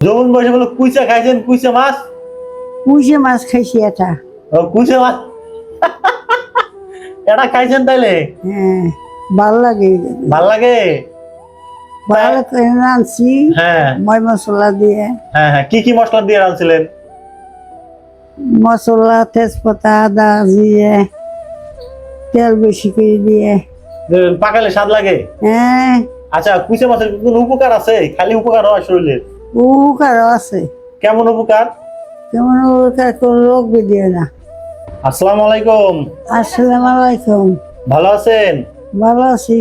যৌবন বয়সে বলে কুইচা খাইছেন কুইচা মাছ? পুষে মাছ খাইছি এটা। ও, মাছ? এটা খাইছেন তাইলে? হ্যাঁ ভালো লাগে। ভালো লাগে? ভালো করে রাঁধছি হ্যাঁ। ময় মশলা দিয়ে। হ্যাঁ হ্যাঁ কি কি মশলা দিয়ে রাঁধছিলেন? মশলা তেজপাতা আদা দিয়ে তেল বেশি করে দিয়ে। পাকালে স্বাদ লাগে? হ্যাঁ। আচ্ছা কুইচা মাছের কোনো উপকার আছে? খালি উপকার হয় শরীরের উপকারও আছে। কেমন উপকার? কেমন উপকার? কোনো রোগ বেরিয়ে না। আসসালামু আলাইকুম। আসসালাম আলাইকুম। ভালো আছেন? ভালো আছি।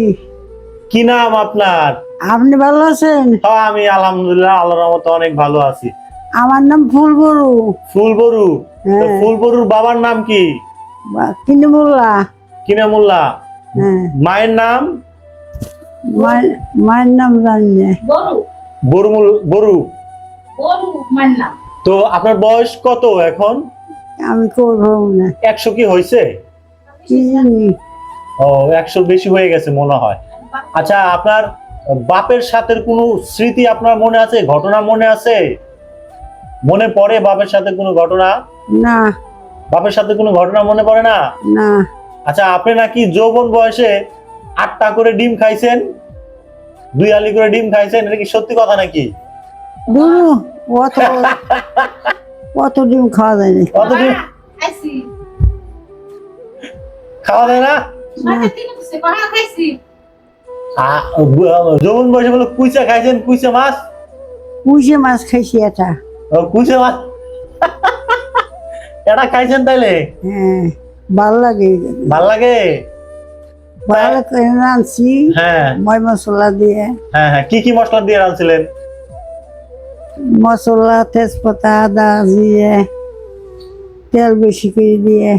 কি নাম আপনার? আপনি ভালো আছেন? হ্যাঁ আমি আলহামদুলিল্লাহ আল্লাহর রহমতে অনেক ভালো আছি। আমার নাম ফুলবরু। ফুলবরু? হ্যাঁ। ফুলবরুর বাবার নাম কি? কিনে বললা কিনামুল্লাহ হ্যাঁ। মায়ের নাম? মায়ের মায়ের নাম জানি না। বরুমুল বরু। তো আপনার বয়স কত এখন? আমি করব না। একশো কি হয়েছে? ও একশো বেশি হয়ে গেছে মনে হয়। আচ্ছা আপনার বাপের সাথে কোনো স্মৃতি আপনার মনে আছে? ঘটনা মনে আছে? মনে পড়ে বাপের সাথে কোনো ঘটনা? না। বাপের সাথে কোনো ঘটনা মনে পড়ে না? না। আচ্ছা আপনি নাকি যৌবন বয়সে আটটা করে ডিম খাইছেন? দুই আলি করে ডিম খাইছেন এটা কি সত্যি কথা নাকি? অত অত ডিম খাওয়া যায়নি। কত ডিম খাওয়া যায় না? যৌবন বয়সে বলে কুইচা খাইছেন কুইচা মাছ? মাছ খাইছি এটা। ও, কুইচা মাছ? এটা খাইছেন তাইলে? হ্যাঁ ভালো লাগে। ভালো লাগে? ভালো করে রাঁধছি হ্যাঁ। ময় মশলা দিয়ে। হ্যাঁ হ্যাঁ। কি কি মশলা দিয়ে রাঁধছিলেন মশলা তেজপাতা আদা দিয়ে তেল বেশি করে দিয়ে।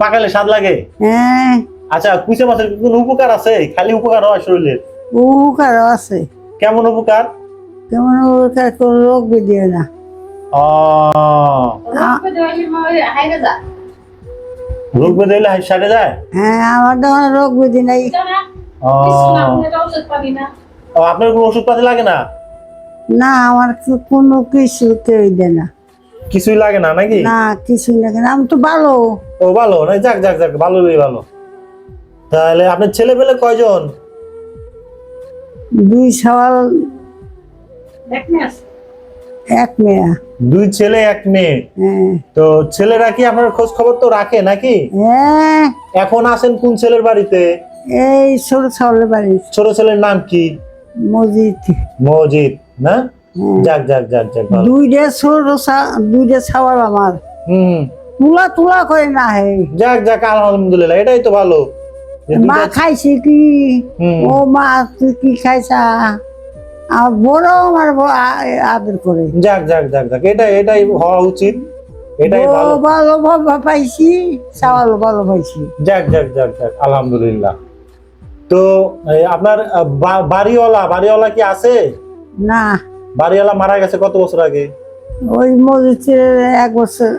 পাকালে স্বাদ লাগে? হ্যাঁ। আচ্ছা কুইচা মাছের কি কোনো উপকার আছে? খালি উপকার হয় শরীরের? উপকারও আছে। কেমন উপকার? কেমন উপকার কোনো রোগ বেরিয়ে না। ও। রোগ বেঁধে এলে সারে যায়? হ্যাঁ আমার তখন রোগ বেদি নাই। ও। আপনার কোনো ওষুধ পাতি লাগে না? না আমার কোনো কিছু কেউ দেয় না। কিছুই লাগে না নাকি? না কিছু না। আমি তো ভালো। ও ভালো। না যাক যাক যাক ভালো ভালো। তাহলে আপনার ছেলে পেলে কয়জন? দুই সওয়াল। দেখ এক মেয়া। দুই ছেলে এক মেয়ে। হ্যাঁ। তো ছেলেরা কি আপনার খোঁজ খবর তো রাখে নাকি? হ্যাঁ। এখন আছেন কোন ছেলের বাড়িতে? এই ছোট ছাওয়ালের বাড়ি। ছোট ছেলের নাম কি? মসজিদ মজিদ না? হ্যাঁ। যাক যাক যাক যাক ভালো। দুইটা ছোট দুইটা ছাওয়াল আমার। হুম তুলা তুলা করে না হে যাক যাক আলহামদুলিল্লাহ এটাই তো ভালো। মা খাইছে কি? ও মা তুই কি খাইছা? আর বড় আমার আদর করে। যাক যাক যাক যাক এটাই এটাই হওয়া উচিত। এটাই ভালো। ভালো পাইছি চাওয়াল ভালো পাইছি। যাক যাক যাক যাক আলহামদুলিল্লাহ। তো আপনার বাড়িওয়ালা বাড়িওয়ালা কি আছে? না। বাড়িওয়ালা মারা গেছে কত বছর আগে? ওই মসজিদে এক বছর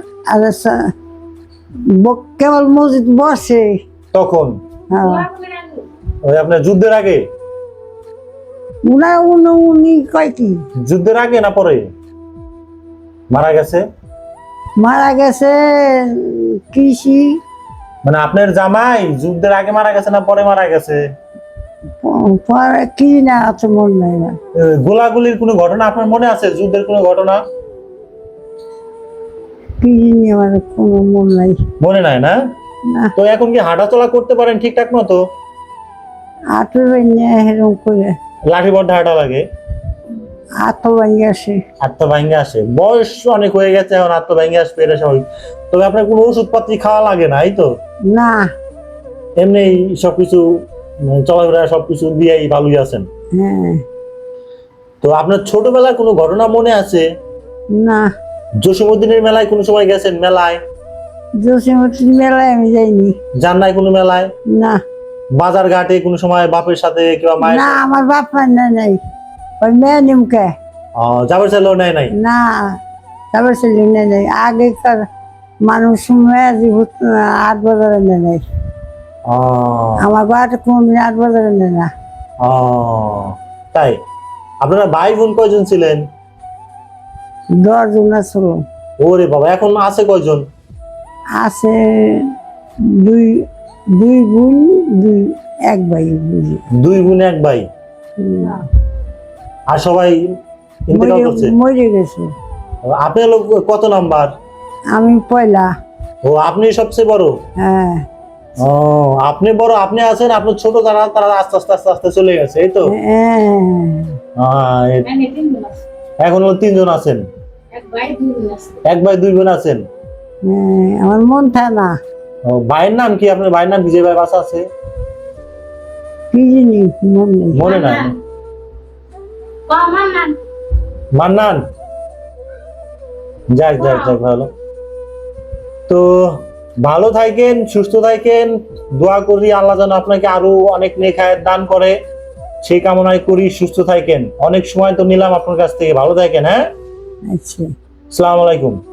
ব- কেবল মসজিদ বসে। তখন? হ্যাঁ। ওই আপনার যুদ্ধের আগে? উনি উনি কয়টি যুদ্ধের আগে না পরে? মারা গেছে? মারা গেছে কৃষি। মানে আপনার জামাই যুদ্ধের আগে মারা গেছে না পরে মারা গেছে? পরে কি না আছে মন নাই না গোলাগুলির কোনো ঘটনা আপনার মনে আছে? যুদ্ধের কোনো ঘটনা? কি নিয়ে আমার কোনো মন নাই। মনে নাই না? তো এখন কি হাঁটাচলা করতে পারেন ঠিকঠাক মতো? আটর বানিয়ে এরকম করে। লাঠি বড্ডা হাঁটা লাগে? আত বানিয়ে আসে। আত্মা ভাঙ্গে আসে। বয়স অনেক হয়ে গেছে এখন আত্মা ভাঙ্গে আসবে এটা স্বাভাবিক। তবে আপনার কোনো ওষুধ পাতি খাওয়া লাগে না এই তো? না। এমনি সবকিছু উম, চলাফেরা সবকিছু দিয়েই ভালোই আছেন। হ্যাঁ। তো আপনার ছোটবেলায় কোনো ঘটনা মনে আছে? না। জসীমুদ্দিনের মেলায় কোনো সময় গেছেন মেলায়? জসিমতি মেলায় আমি যাইনি। যান নাই কোনো মেলায়? না। বাজার ঘাটে কোনো সময় বাপের সাথে কিংবা মায়ের না আমার বাপ মা নাই নাই। ওই মেয়ে নিমকে। ও, যাবার চাইলেও নেয় নাই? না যাবার ছেলে নেই। নাই আগেকার মানুষ মেয়ে জীবত আট বাজারে নেই নাই। ও, আমার বাট কোনদিন আট বাজারে নেই না। ও, তাই? আপনারা ভাই বোন কয়জন ছিলেন? দশজন আসল ওরে বাবা এখন আছে কয়জন? আছে দুই দুই বোন দুই এক ভাই দুই বোন এক ভাই? আর সবাই ইন্তেকাল করছে? মরে গেছে। আপনি কত নাম্বার? আমি পয়লা। ও আপনি সবচেয়ে বড়? হ্যাঁ। ও আপনি বড় আপনি আছেন আপনার ছোট যারা তারা আস্তে আস্তে আস্তে আস্তে চলে গেছে এই তো? হ্যাঁ। আছে। এখন তিনজন আছেন? এক ভাই দুই বোন আছেন? হ্যাঁ, আমার মন থাকে না ভাইয়ের নাম কি? আপনার ভাইয়ের নাম বিজয় ভাই বাসা আছে? কি জিনিস মন নেই। মনে মান্নান। যাক যাক যাক ভালো। তো ভালো থাকেন সুস্থ থাকেন। দোয়া করি আল্লাহ যেন আপনাকে আরও অনেক নেখায়ের দান করে। সেই কামনায় করি সুস্থ থাকেন। অনেক সময় তো নিলাম আপনার কাছ থেকে। ভালো থাকেন হ্যাঁ? আচ্ছা। আসসালামু আলাইকুম।